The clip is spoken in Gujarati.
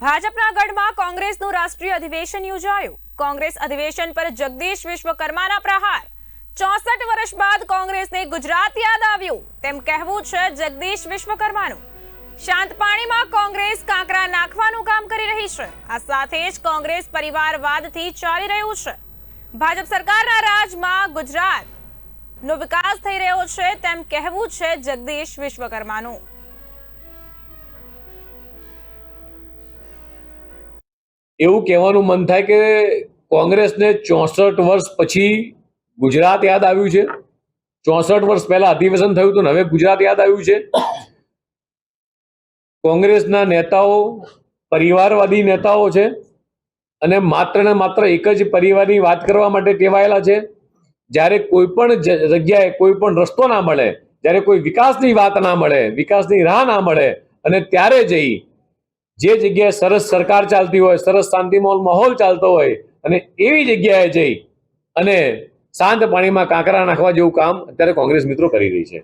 ભાજપના ગઢમાં કોંગ્રેસનું રાષ્ટ્રીય અધિવેશન યોજાયું. કોંગ્રેસ અધિવેશન પર જગદીશ વિશ્વકર્માના પ્રહાર. ચોસઠ વર્ષ બાદ કોંગ્રેસને ગુજરાત યાદ આવ્યું. તેમ કહેવું છે જગદીશ વિશ્વકર્માનું. શાંત પાણીમાં કોંગ્રેસ કાંકરા નાખવાનું કામ કરી રહી છે. આ સાથે જ કોંગ્રેસ પરિવારવાદથી ચાલી રહ્યું છે. ભાજપ સરકારના રાજમાં ગુજરાત નો વિકાસ થઈ રહ્યો છે તેમ કહેવું છે જગદીશ વિશ્વકર્માનું. એવું કહેવાનું મન થાય કે કોંગ્રેસને ચોસઠ વર્ષ પછી ગુજરાત યાદ આવ્યું છે. ચોસઠ વર્ષ પહેલા અધિવેશન થયું હતું હવે ગુજરાત યાદ આવ્યું છે. કોંગ્રેસના નેતાઓ પરિવારવાદી નેતાઓ છે અને માત્ર ને માત્ર એક જ પરિવારની વાત કરવા માટે ટેવાયેલા છે. જ્યારે કોઈ પણ જગ્યાએ કોઈ પણ રસ્તો ના મળે, જ્યારે કોઈ વિકાસની વાત ના મળે, વિકાસની રાહ ના મળે અને ત્યારે જઈ જે જગ્યાએ સરસ સરકાર ચાલતી હોય, સરસ શાંતિમોલ માહોલ ચાલતો હોય અને એવી જગ્યાએ જઈ અને શાંત પાણીમાં કાંકરા નાખવા જેવું કામ અત્યારે કોંગ્રેસ મિત્રો કરી રહી છે.